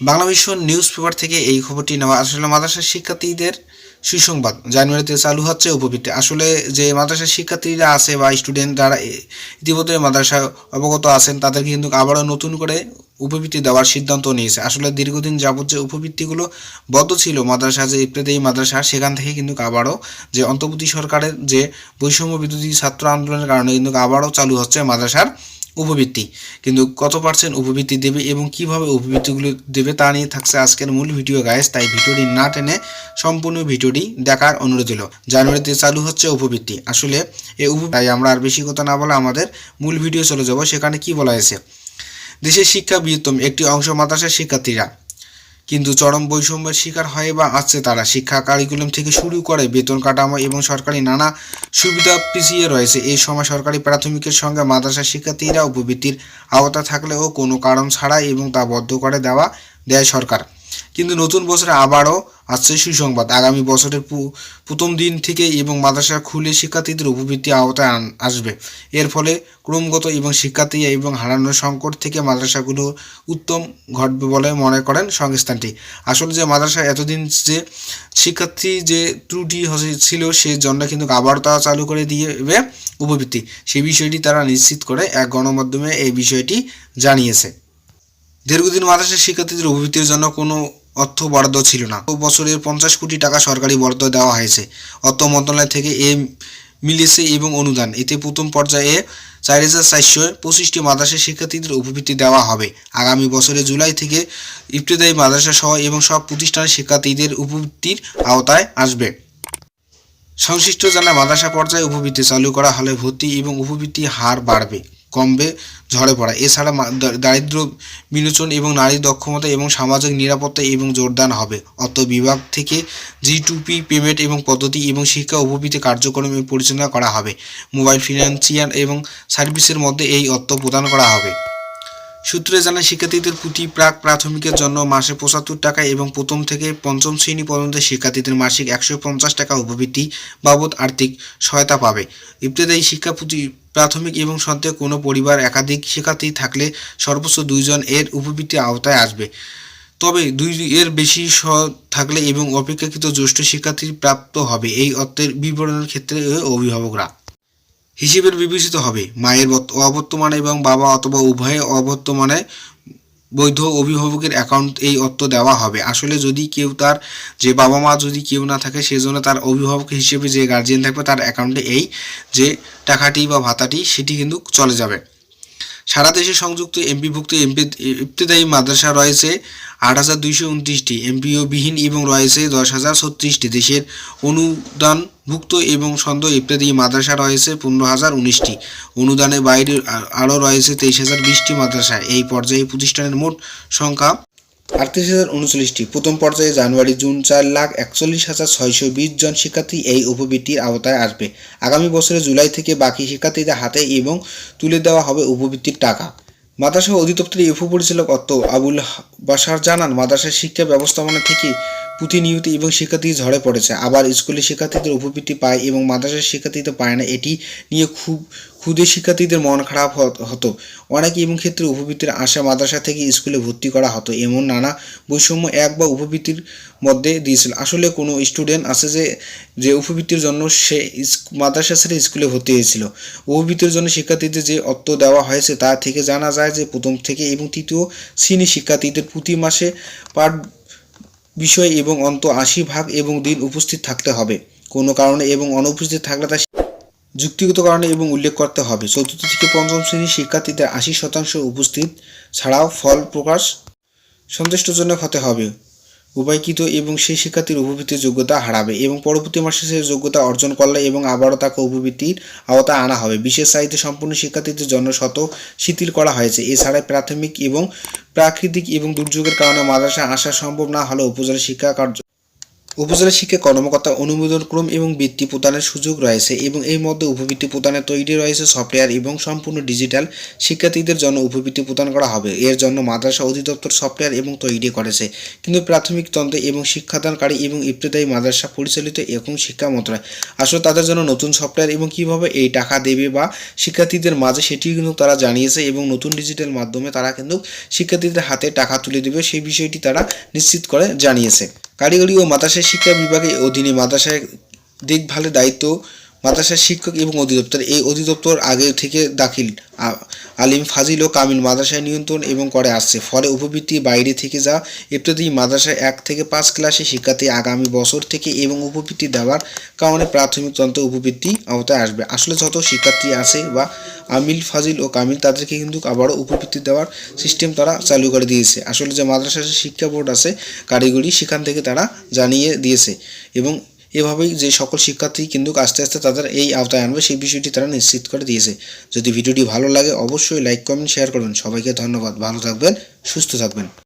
বাংলা বিশ্ব news paper থেকে এই খবরটি নেওয়া। আসলে মাদ্রাসার শিক্ষার্থীদের সুসংবাদ। জানুয়ারিতে চালু হচ্ছে উপবৃত্তি। আসলে যে মাদ্রাসার শিক্ষার্থীরা আছে বা স্টুডেন্ট যারা ইতিমধ্যে মাদ্রাসায় অবগত আছেন, তাদেরকে কিন্তু আবারও নতুন করে উপবৃত্তি দেওয়ার সিদ্ধান্ত নিয়েছে। আসলে দীর্ঘদিন যাবত যে উপবৃত্তিগুলো বদ্ধ ছিল মাদ্রাসা, যে ইত্যাদি মাদ্রাসা, সেখান থেকে কিন্তু আবারও যে অন্তর্বর্তী সরকারের যে বৈষম্য বিরোধী ছাত্র আন্দোলনের কারণে কিন্তু আবারও চালু হচ্ছে মাদ্রাসার উপবৃত্তি। কিন্তু কত পার্সেন্ট উপবৃত্তি দেবে এবং কীভাবে উপবৃত্তিগুলো দেবে তা নিয়ে থাকছে আজকের মূল ভিডিও গাইস তাই ভিডিওটি না টেনে সম্পূর্ণ ভিডিওটি দেখার অনুরোধ দিল জানুয়ারিতে চালু হচ্ছে উপবৃত্তি। আসলে এই উপ তাই আমরা আর বেশি কথা না বলে আমাদের মূল ভিডিও চলে যাব। সেখানে কি বলা হয়েছে? দেশের শিক্ষা বৃহত্তম একটি অংশ মাদ্রাসার শিক্ষার্থীরা। কিন্তু চরম বৈষম্যের শিকার হয় বা আছে তারা। শিক্ষা কারিকুলাম থেকে শুরু করে বেতন কাঠামো এবং সরকারি নানা সুবিধা পিছিয়ে রয়েছে। এই সময় সরকারি প্রাথমিকের সঙ্গে মাদ্রাসা শিক্ষার্থীরা উপবৃত্তির আওতা থাকলেও কোনো কারণ ছাড়া এবং তা বদ্ধ করে দেওয়া দেয় সরকার। কিন্তু নতুন বছরে আবারও আসছে সুসংবাদ। আগামী বছরের প্রথম দিন থেকে এবং মাদ্রাসা খুলে শিক্ষার্থীদের উপবৃত্তি আওতায় আসবে। এর ফলে ক্রমগত এবং শিক্ষার্থী এবং হারানোর সংকট থেকে মাদ্রাসাগুলো উত্তম ঘটবে বলে মনে করেন সংস্থানটি। আসলে যে মাদ্রাসা এতদিন যে শিক্ষার্থী যে ত্রুটি ছিল সেই জন্য কিন্তু আবার তারা চালু করে দিয়েবে উপবৃত্তি। সেই বিষয়টি তারা নিশ্চিত করে এক গণমাধ্যমে এই বিষয়টি জানিয়েছে। দীর্ঘদিন মাদ্রাসা শিক্ষার্থীদের উপবৃত্তির জন্য কোনো অর্থ বরাদ্দ ছিল না। বছরের পঞ্চাশ কোটি টাকা সরকারি বরাদ্দ দেওয়া হয়েছে। অর্থ মন্ত্রণালয় থেকে এ মিলেছে এবং অনুদান। এতে প্রথম পর্যায়ে চার হাজার চারশো পঁচিশটি মাদ্রাসা শিক্ষার্থীদের উপবৃত্তি দেওয়া হবে। আগামী বছরের জুলাই থেকে ইবতদায়ী মাদ্রাসা সহ এবং সব প্রতিষ্ঠানের শিক্ষার্থীদের উপবৃত্তির আওতায় আসবে। সংশ্লিষ্ট জানা মাদ্রাসা পর্যায়ে উপবৃত্তি চালু করা হলে ভর্তি এবং উপবৃত্তি হার বাড়বে। কমবে ঝরে পড়া এছাড়া দারিদ্র বিমোচন এবং নারী দক্ষমতা এবং সামাজিক নিরাপত্তা এবং জোরদান হবে। অত বিভাগ থেকে জি টুপি পেমেন্ট এবং পদ্ধতি এবং শিক্ষা উপবৃত্তি কার্যক্রম পরিচালনা করা হবে। মোবাইল ফিনান্সিয়াল এবং সার্ভিসের মধ্যে এই অর্থ প্রদান করা হবে। সূত্রে জানা শিক্ষার্থীদের প্রতি প্রাক প্রাথমিকের জন্য মাসে পঁচাত্তর টাকা এবং প্রথম থেকে পঞ্চম শ্রেণি পর্যন্ত শিক্ষার্থীদের মাসিক একশো পঞ্চাশ টাকা উপবৃত্তি বাবদ আর্থিক সহায়তা পাবে। ইবতদায়ী শিক্ষা প্রতি প্রাথমিক এবং সন্ত্রে কোনো পরিবার একাধিক শিক্ষার্থী থাকলে সর্বোচ্চ দুইজন এর উপবৃত্তি আওতায় আসবে। তবে দুই এর বেশি থাকলে এবং অপেক্ষাকৃত জ্যেষ্ঠ শিক্ষার্থী প্রাপ্ত হবে। এই অর্থের বিবরণের ক্ষেত্রে অভিভাবকরা হিসেবের বিবেচিত হবে। মায়ের বর্ত- অবর্তমানে এবং বাবা অথবা উভয়ে অবর্তমানে বৈধ অভিভাবকের অ্যাকাউন্ট এই অর্থ দেওয়া হবে। আসলে যদি কেউ তার যে বাবা মা যদি কেউ না থাকে, সেজন্য তার অভিভাবক হিসেবে যে গার্জিয়ান থাকবে, তার অ্যাকাউন্টে এই যে টাকাটি বা ভাতাটি, সেটি কিন্তু চলে যাবে। সারা দেশে সংযুক্ত এমপিভুক্ত এমপি ইফতেদায়ী মাদ্রাসা রয়েছে আট হাজার দুইশো উনত্রিশটি এমপিও বিহীন এবং রয়েছে দশ হাজার ছত্রিশটি। দেশের অনুদানভুক্ত এবং সন্দ ইফতেদায়ী মাদ্রাসা রয়েছে পনেরো হাজার উনিশটি। অনুদানের বাইরে আরও রয়েছে তেইশ হাজার বিশটি মাদ্রাসা। এই পর্যায়ে প্রতিষ্ঠানের মোট সংখ্যা আটত্রিশ হাজার উনচল্লিশটি। প্রথম পর্যায়ে জানুয়ারি, জুন চার লাখ একচল্লিশ হাজার ছয়শো বিশ জন শিক্ষার্থী এই উপবৃত্তির আওতায় আসবে। আগামী বছরে জুলাই থেকে বাকি শিক্ষার্থীদের হাতে এবং তুলে দেওয়া হবে উপবৃত্তির টাকা। মাদ্রাসা অধিদপ্তরের উপপরিচালক অত্ত আবুল বাসার জানান, মাদ্রাসার শিক্ষা ব্যবস্থাপনা থেকে প্রতিনিয়ত এবং শিক্ষার্থী ঝরে পড়েছে। আবার স্কুলের শিক্ষার্থীদের উপবৃত্তি পায় এবং মাদ্রাসার শিক্ষার্থীদের পায় না, এটি নিয়ে খুব ক্ষুদে শিক্ষার্থীদের মন খারাপ হতো। অনেকে এবং ক্ষেত্রে উপবৃত্তির আশা মাদ্রাসা থেকে স্কুলে ভর্তি করা হতো, এমন নানা বৈষম্য এক বা উপবৃত্তির মধ্যে দিয়েছিল। আসলে কোনো স্টুডেন্ট আছে যে যে উপবৃত্তির জন্য সে মাদ্রাসা ছেড়ে স্কুলে ভর্তি হয়েছিল। উপবৃত্তির জন্য শিক্ষার্থীদের যে অর্থ দেওয়া হয়েছে তা থেকে জানা যায় যে, প্রথম থেকে এবং তৃতীয় শ্রেণি শিক্ষার্থীদের প্রতি মাসে পাঠ বিষয় এবং অন্ত আশি ভাগ এবং দিন উপস্থিত থাকতে হবে। কোনো কারণে এবং অনুপস্থিত থাকলে তা যুক্তিগত কারণে এবং উল্লেখ করতে হবে। চতুর্থ থেকে পঞ্চম শ্রেণির শিক্ষার্থীদের আশি শতাংশ উপস্থিত ছাড়াও ফল প্রকাশ সন্তুষ্টজনক হতে হবে। উপায়কৃত এবং সেই শিক্ষার্থীর উপবৃত্তির যোগ্যতা হারাবে এবং পরবর্তী মাসে সে যোগ্যতা অর্জন করলে এবং আবারও তাকে উপবৃত্তির আওতায় আনা হবে। বিশেষ চাহিদা সম্পূর্ণ শিক্ষার্থীদের জন্য শত শিথিল করা হয়েছে। এছাড়া প্রাথমিক এবং প্রাকৃতিক এবং দুর্যোগের কারণে মাদ্রাসা আসা সম্ভব না হলে উপজেলা শিক্ষা কার্য উপজেলা শিক্ষা কর্মকর্তা অনুমোদন ক্রম এবং বৃত্তি প্রদানের সুযোগ রয়েছে এবং এই মধ্যে উপবৃত্তি প্রদানের তৈরি রয়েছে সফটওয়্যার এবং সম্পূর্ণ ডিজিটাল শিক্ষার্থীদের জন্য উপবৃত্তি প্রদান করা হবে। এর জন্য মাদ্রাসা অধিদপ্তর সফটওয়্যার এবং তৈরি করেছে। কিন্তু প্রাথমিক তন্ত্র এবং শিক্ষাদানকারী এবং ইবতদায়ী মাদ্রাসা পরিচালিত এবং শিক্ষা মন্ত্রণালয়। আসলে তাদের জন্য নতুন সফটওয়্যার এবং কীভাবে এই টাকা দেবে বা শিক্ষার্থীদের মাঝে সেটি কিন্তু তারা জানিয়েছে এবং নতুন ডিজিটাল মাধ্যমে তারা কিন্তু শিক্ষার্থীদের হাতে টাকা তুলে দেবে, সেই বিষয়টি তারা নিশ্চিত করে জানিয়েছে। কারিগরি ও মাদ্রাসা শিক্ষা বিভাগের অধীনে মাদ্রাসায় দেখভালের দায়িত্ব মাদ্রাসার শিক্ষক এবং অধিদপ্তর। এই অধিদপ্তর আগে থেকে দাখিল। আলিম ফাজিল ও কামিল মাদ্রাসায় নিয়ন্ত্রণ এবং করে আসছে। ফলে উপবৃত্তি বাইরে থেকে যা ইত্যাদি মাদ্রাসায় এক থেকে পাঁচ ক্লাসে শিক্ষার্থী আগামী বছর থেকে এবং উপবৃত্তি দেওয়ার কারণে প্রাথমিক তন্ত্র উপবৃত্তি আওতায় আসবে। আসলে যত শিক্ষার্থী আছে বা আমিল, ফাজিল ও কামিল, তাদেরকে কিন্তু আবারও উপবৃত্তি দেওয়ার সিস্টেম তারা চালু করে দিয়েছে। আসলে যে মাদ্রাসার শিক্ষা বোর্ড আছে, কারিগরি সেখান থেকে তারা জানিয়ে দিয়েছে এবং এভাবেই যে সকল শিক্ষার্থী কিন্তু আস্তে আস্তে তাদের এই আওতায় আনবে, সেই বিষয়টি তারা নিশ্চিত করে দিয়েছে। যদি ভিডিওটি ভালো লাগে, অবশ্যই লাইক কমেন্ট শেয়ার করবেন। সবাইকে ধন্যবাদ। ভালো থাকবেন, সুস্থ থাকবেন।